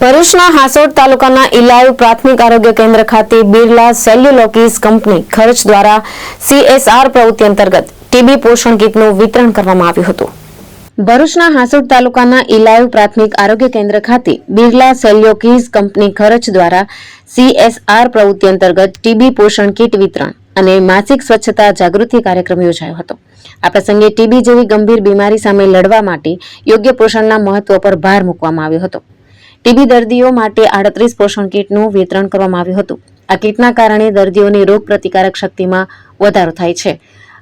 ભરૂચના હાસોડ તાલુકાના ઇલાયુ પ્રાથમિક આરોગ્ય કેન્દ્ર ખાતે બિરલા સેલ્યુલોકીસ કંપની ખર્ચ દ્વારા સીએસઆર પ્રવૃત્તિ અંતર્ગત ટીબી પોષણ કીટનું વિતરણ કરવામાં આવ્યું હતું. ભરૂચના હાસોડ તાલુકાના ઇલાયુ પ્રાથમિક આરોગ્ય કેન્દ્ર ખાતે બિરલા સેલ્યોકીઝ કંપની ખર્ચ દ્વારા સીએસઆર પ્રવૃત્તિ અંતર્ગત ટીબી પોષણ કીટ વિતરણ અને માસિક સ્વચ્છતા જાગૃતિ કાર્યક્રમ યોજાયો હતો. આ પ્રસંગે ટીબી જેવી ગંભીર બીમારી સામે લડવા માટે યોગ્ય પોષણના મહત્વ પર ભાર મૂકવામાં આવ્યો હતો. ટીબી દર્દીઓ માટે આડત્રીસ પોષણ કીટનું વિતરણ કરવામાં આવ્યું હતું. આ કીટના કારણે દર્દીઓની રોગ પ્રતિકારક શક્તિમાં વધારો થાય છે.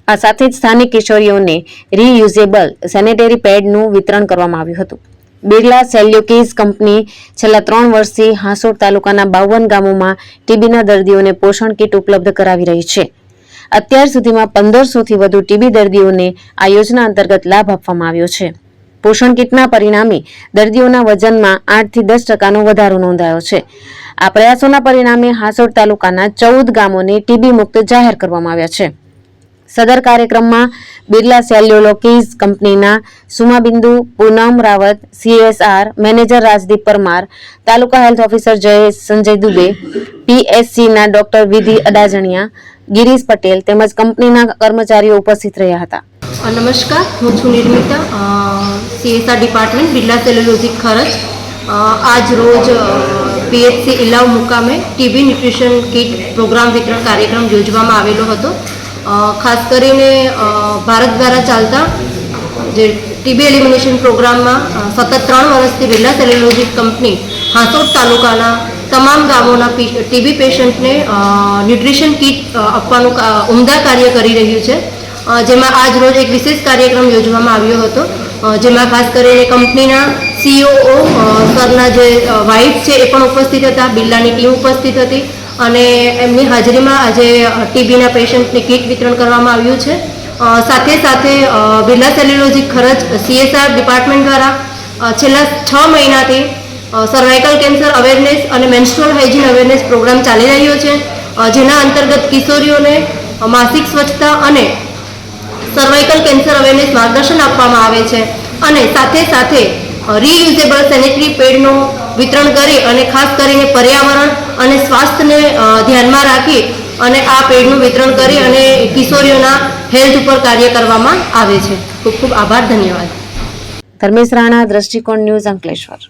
આ સાથે જ સ્થાનિક કિશોરીઓને રીયુઝેબલ સેનેટરી પેડનું વિતરણ કરવામાં આવ્યું હતું. બિરલા સેલ્યુકીઝ કંપની છેલ્લા ત્રણ વર્ષથી હાંસોડ તાલુકાના બાવન ગામોમાં ટીબીના દર્દીઓને પોષણ કીટ ઉપલબ્ધ કરાવી રહી છે. અત્યાર સુધીમાં પંદરસોથી વધુ ટીબી દર્દીઓને આ યોજના અંતર્ગત લાભ આપવામાં આવ્યો છે. પોષણ કીટના પરિણામે દર્દીઓના વજનમાં આઠથી દસ ટકાનો વધારો નોંધાયો છે. આ પ્રયાસોના પરિણામે હાસોડ તાલુકાના ચૌદ ગામોને ટીબી મુક્ત જાહેર કરવામાં આવ્યા છે. સદર કાર્યક્રમમાં બિરલા સેલ્યુલોકીઝ કંપનીના Sumabindu, Poonam Rawat, CSR, manager Rajdeep Parmar, taluka health officer Jayesh Sanjay Dubey, પીએસસીના doctor Vidhi Adajaniya, Girish Patel તેમજ કંપનીના કર્મચારીઓ ઉપસ્થિત રહ્યા હતા. નમસ્કાર. હું છું નિર્મિતા. સીએસઆર ડિપાર્ટમેન્ટ બિરલા સેલોલોજી ખરચ. આજ રોજ પીએચસી ઇલાવ મુકામે ટીબી ન્યુટ્રિશન કિટ પ્રોગ્રામ વિતરણ કાર્યક્રમ યોજવામાં આવેલો હતો. ખાસ કરીને ભારત દ્વારા ચાલતા જે ટીબી એલિમિનેશન પ્રોગ્રામમાં સતત ત્રણ વર્ષથી બિરલા સેલોલોજી કંપની હાંસોદ તાલુકાના તમામ ગામોના ટીબી પેશન્ટને ન્યુટ્રિશન કિટ આપવાનું ઉમદા કાર્ય કરી રહ્યું છે. જેમાં આજ રોજ એક વિશેષ કાર્યક્રમ યોજવામાં આવ્યો હતો. જેમાં ખાસ કરીને કંપનીના સીઓઓ સરના જે વાઇફ છે એ પણ ઉપસ્થિત હતા બિરલાની ટીમ ઉપસ્થિત હતી અને એમની હાજરીમાં આજે ટીબીના પેશન્ટને કીટ વિતરણ કરવામાં આવ્યું છે. સાથે સાથે Birla cellulose Kharach CSR department દ્વારા છેલ્લા છ મહિનાથી સર્વાઇકલ કેન્સર અવેરનેસ અને મેન્સ્ટ્રલ હાઇજીન અવેરનેસ પ્રોગ્રામ ચાલી રહ્યો છે. જેના અંતર્ગત કિશોરીઓને માસિક સ્વચ્છતા અને સર્વાઇકલ કેન્સર અવેરનેસ માર્ગદર્શન આપવામાં આવે છે. અને સાથે સાથે રીયુઝેબલ સેનેટરી પેડનું વિતરણ કરી અને ખાસ કરીને પર્યાવરણ અને સ્વાસ્થ્યને ધ્યાનમાં રાખી અને આ પેડનું વિતરણ કરી અને કિશોરીઓના હેલ્થ ઉપર કાર્ય કરવામાં આવે છે. ખૂબ ખૂબ આભાર, ધન્યવાદ. ધર્મેશ રાણા, દ્રષ્ટિકોણ ન્યૂઝ અંકલેશ્વર.